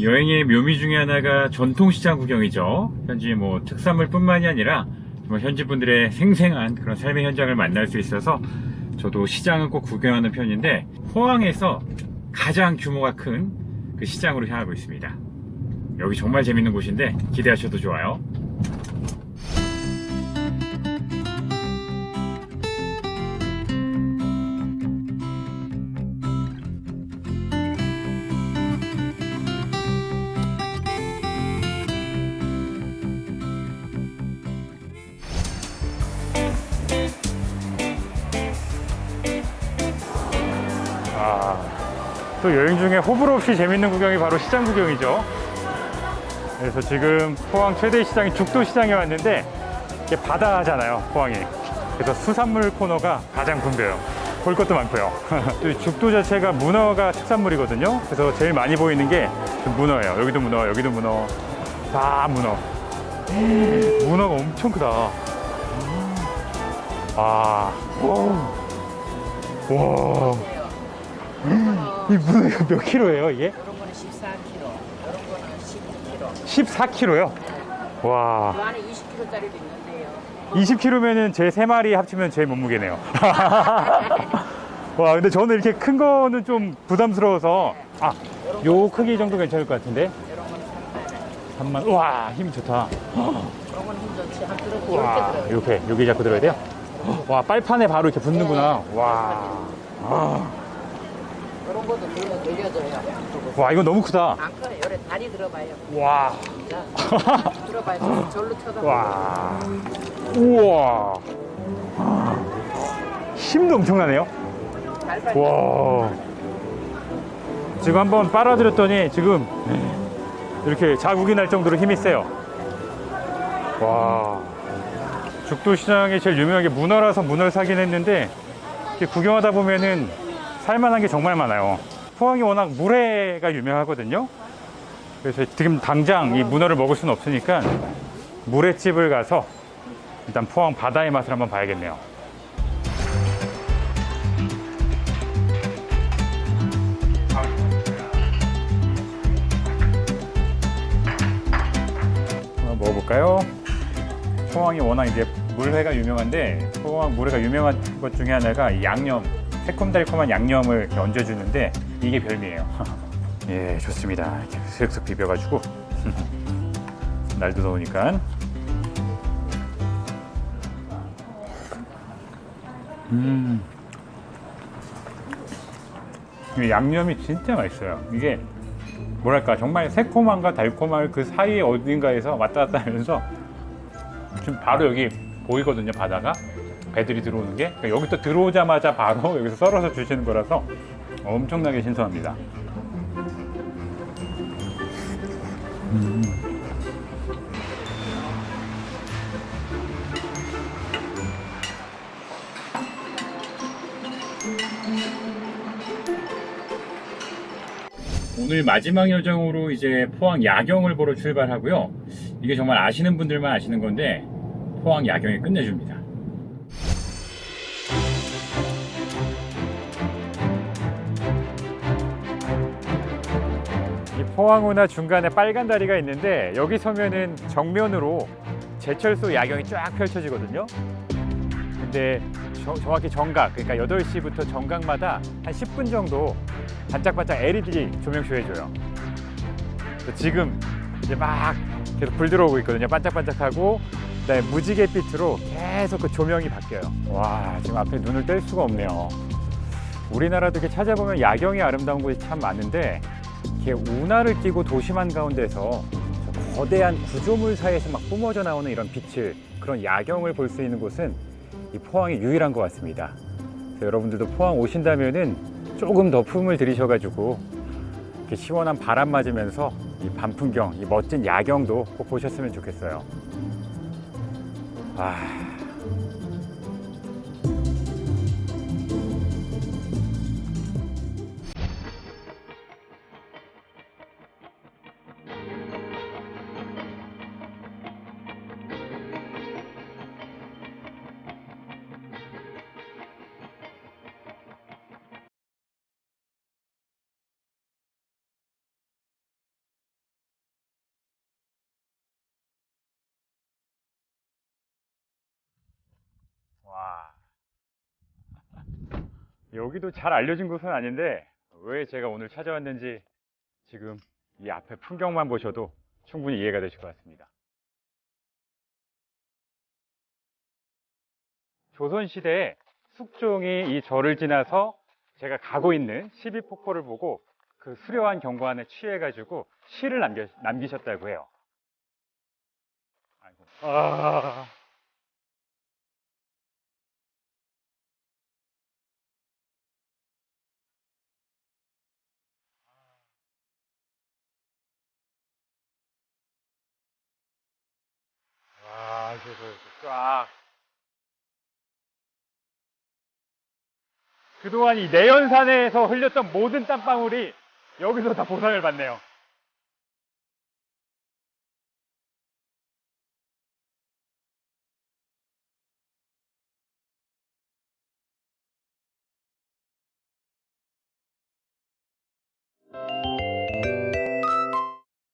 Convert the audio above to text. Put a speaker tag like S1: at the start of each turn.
S1: 여행의 묘미 중에 하나가 전통시장 구경이죠. 현지 뭐 특산물 뿐만이 아니라 정말 현지 분들의 생생한 그런 삶의 현장을 만날 수 있어서 저도 시장은 꼭 구경하는 편인데 포항에서 가장 규모가 큰 그 시장으로 향하고 있습니다. 여기 정말 재밌는 곳인데 기대하셔도 좋아요. 또 여행 중에 호불호 없이 재밌는 구경이 바로 시장 구경이죠. 그래서 지금 포항 최대 시장인 죽도시장에 왔는데 이게 바다잖아요, 포항이. 그래서 수산물 코너가 가장 붐벼요. 볼 것도 많고요. 죽도 자체가 문어가 특산물이거든요. 그래서 제일 많이 보이는 게 문어예요. 여기도 문어, 여기도 문어, 다 문어. 문어가 엄청 크다. 아, 와, 와. 이 문어가 몇 킬로예요, 이게?
S2: 이런 거는 14kg, 이런 거는
S1: 14킬로요?
S2: 12kg.
S1: 와.
S2: 그 안에 20kg짜리도 있는데요.
S1: 20kg면은 제 세 마리 합치면 제 몸무게네요. 와, 근데 저는 이렇게 큰 거는 좀 부담스러워서. 아, 요 크기 정도 괜찮을 것 같은데?
S2: 이런 거는 3만
S1: 3만. 와, 힘 좋다.
S2: 이런 거는 힘 좋지. 한 그릇 10개
S1: 와,
S2: 들어요.
S1: 이렇게, 여기 잡고 들어야 돼요? 와, 빨판에 바로 이렇게 붙는구나. 와. 아,
S2: 이런 것도 돌려, 돌려줘요.
S1: 와, 이거 너무 크다.
S2: 안 커요. 요래 다리 들어봐요.
S1: 와.
S2: 자, 들어봐요. 절로 쳐다봐요.
S1: 와. 우와. 힘도 엄청나네요.
S2: 잘.
S1: 와. 지금 한번 빨아들였더니 지금 이렇게 자국이 날 정도로 힘이 세요. 와. 죽도 시장이 제일 유명한 게 문어라서 문어를 사긴 했는데 구경하다 보면은 살만한 게 정말 많아요. 포항이 워낙 물회가 유명하거든요. 그래서 지금 당장 이 문어를 먹을 수는 없으니까 물회집을 가서 일단 포항 바다의 맛을 한번 봐야겠네요. 한번 먹어볼까요? 포항이 워낙 이제 물회가 유명한데 포항 물회가 유명한 것 중에 하나가 이 양념 새콤달콤한 양념을 이렇게 얹어주는데 이게 별미예요. 예, 좋습니다. 이렇게 슥슥 비벼가지고 날도 더우니까. 음, 이 양념이 진짜 맛있어요. 이게 뭐랄까 정말 새콤함과 달콤함을 그 사이 어딘가에서 왔다 갔다 하면서 지금 바로 여기 보이거든요 바다가 배들이 들어오는 게 그러니까 여기 또 들어오자마자 바로 여기서 썰어서 주시는 거라서 엄청나게 신선합니다. 음. 오늘 마지막 여정으로 이제 포항 야경을 보러 출발하고요. 이게 정말 아시는 분들만 아시는 건데 포항 야경이 끝내줍니다. 포항우나 중간에 빨간 다리가 있는데 여기 서면은 정면으로 제철소 야경이 쫙 펼쳐지거든요. 근데 저- 정확히 정각, 그러니까 8시부터 정각마다 한 10분 정도 반짝반짝 LED 조명쇼 해줘요. 지금 이제 막 계속 불 들어오고 있거든요. 반짝반짝하고 그다음에 무지갯빛으로 계속 그 조명이 바뀌어요. 와 지금 앞에 눈을 뗄 수가 없네요. 우리나라도 이렇게 찾아보면 야경이 아름다운 곳이 참 많은데 이렇게 운하를 띄고 도심 한 가운데서 저 거대한 구조물 사이에서 막 뿜어져 나오는 이런 빛을 그런 야경을 볼 수 있는 곳은 이 포항이 유일한 것 같습니다. 여러분들도 포항 오신다면은 조금 더 품을 들이셔가지고 이렇게 시원한 바람 맞으면서 이 밤풍경, 이 멋진 야경도 꼭 보셨으면 좋겠어요. 아, 여기도 잘 알려진 곳은 아닌데 왜 제가 오늘 찾아왔는지 지금 이 앞에 풍경만 보셔도 충분히 이해가 되실 것 같습니다. 조선시대에 숙종이 이 절을 지나서 제가 가고 있는 시비폭포를 보고 그 수려한 경관에 취해가지고 시를 남겨, 남기셨다고 해요. 아이고. 아. 쫙. 그동안 이 내연산에서 흘렸던 모든 땀방울이 여기서 다 보상을 받네요.